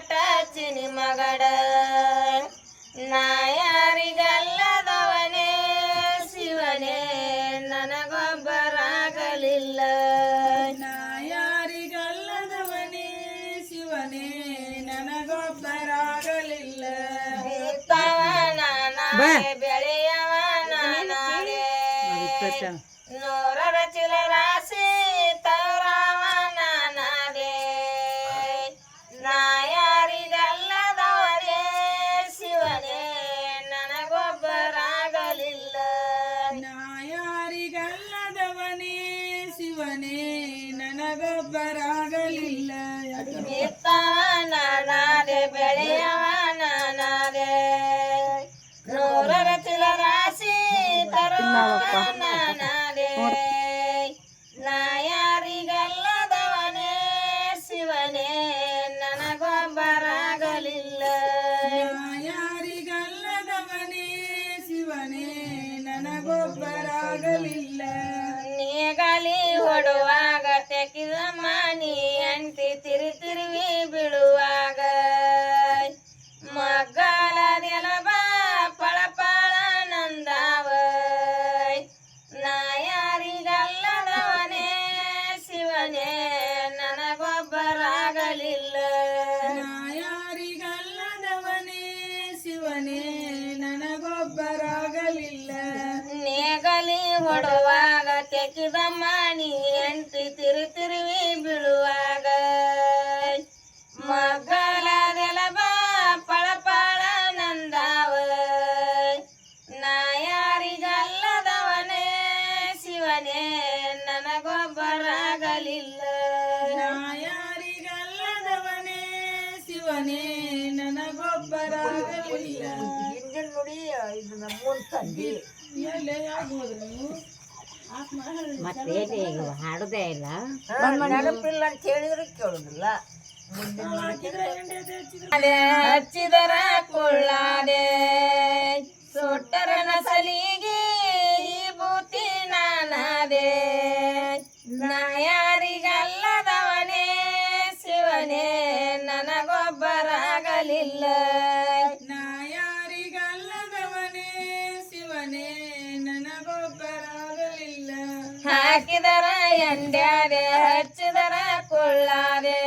ಪಟ್ಟ ಚಿನಿ ಮಗಡ. ನಾ ಯಾರಿಗಲ್ಲದವನೇ ಶಿವನೇ ನನಗೊಬ್ಬರಾಗಲಿಲ್ಲ. ನಾಯಾರಿಗಲ್ಲದವನೇ ಶಿವನೇ ನನಗೊಬ್ಬರಾಗಲಿಲ್ಲ. ಬೆಳೆಯವನ ನನಗೊಬ್ಬರಾಗಲಿಲ್ಲ ಬಿತ್ತವನ ನಾನೇ ಬೆಳೆಯವನ ನಾನೇ ನೂರರ ಚಿಲ ರಾಶಿ ತರುವವನ ನಾನೇ ನಾ ಯಾರಿಗಲ್ಲದವನೇ ಶಿವನೇ ನನಗೊಬ್ಬರಾಗಲಿಲ್ಲ ನಾ ಯಾರಿಗಲ್ಲದವನೇ ಶಿವನೇ ನನಗೊಬ್ಬರಾಗಲಿಲ್ಲ ಹೊಡುವಾಗ ತೆಕಿದ ಮನಿ ಎಂಟಿ ತಿರು ತಿರುವಿ ಬೀಳುವಾಗ. ಪಳ ಪಳಪಳ ನಂದಾವ. ನಾ ಯಾರಿಗಲ್ಲದವನೇ ಶಿವನೇ ನನಗೊಬ್ಬರಾಗಲಿಲ್ಲ. ನಾ ಯಾರಿಗಲ್ಲದವನೇ ಶಿವನೇ ನನಗೊಬ್ಬರಾಗಲಿಲ್ಲ. ಎಲ್ಲೇ ಇದು ನಮ್ಮ ಆತ್ಮ ಮತ್ತೇನು ಈಗ ಹಾಡುದೇ ಇಲ್ಲ? ನೆನಪಿಲ್ಲ ಅಂತ ಹೇಳಿದ್ರೆ ಕೇಳುದಿಲ್ಲ. ಹಚ್ಚಿದ್ರೆ ಕೊಳ್ಳಾದೆ ಸೊಟ್ಟರನ ನಸಲಿಗೆ ಈ ಬೂತಿ ನಾನಾದೆ. ನಾಯಾರಿಗಲ್ಲದವನೇ ಶಿವನೇ ನನಗೊಬ್ಬರಾಗಲಿಲ್ಲ. ಹಾಕಿದರ ಎಂಡ್ಯಾದೆ ಹಚ್ಚಿದರ ಕೊಳ್ಳಾದೆ.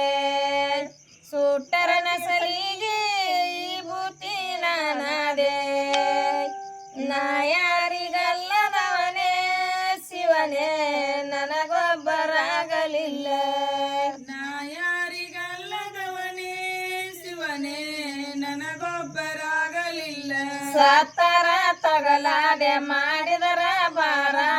ಸುಟ್ಟರ ನಸಲಿಗೆ ಈ ಬೂತಿ ನಾನಾದೆ. ನಾ ಯಾರಿಗಲ್ಲದವನೇ ಶಿವನೇ ನನಗೊಬ್ಬರಾಗಲಿಲ್ಲ. ನಾ ಯಾರಿಗಲ್ಲದವನೇ ಶಿವನೇ ನನಗೊಬ್ಬರಾಗಲಿಲ್ಲ. ಸತ್ತರ ತಗಲಾದೆ ಮಾಡಿದರ ಬಾರಾದೆ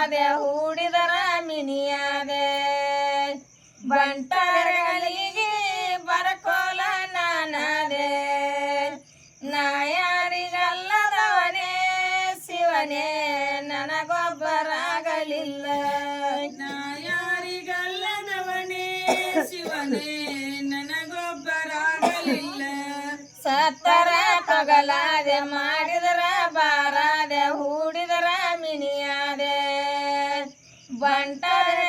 ಸತ್ತರ ತಗಲಾದೆ ಮಾಡಿದರ ಬಾರಾದೆ ಹೂಡಿದರ ಮಿನಿಯಾದೆ. ಬಂಟರಗಳಿಗೆ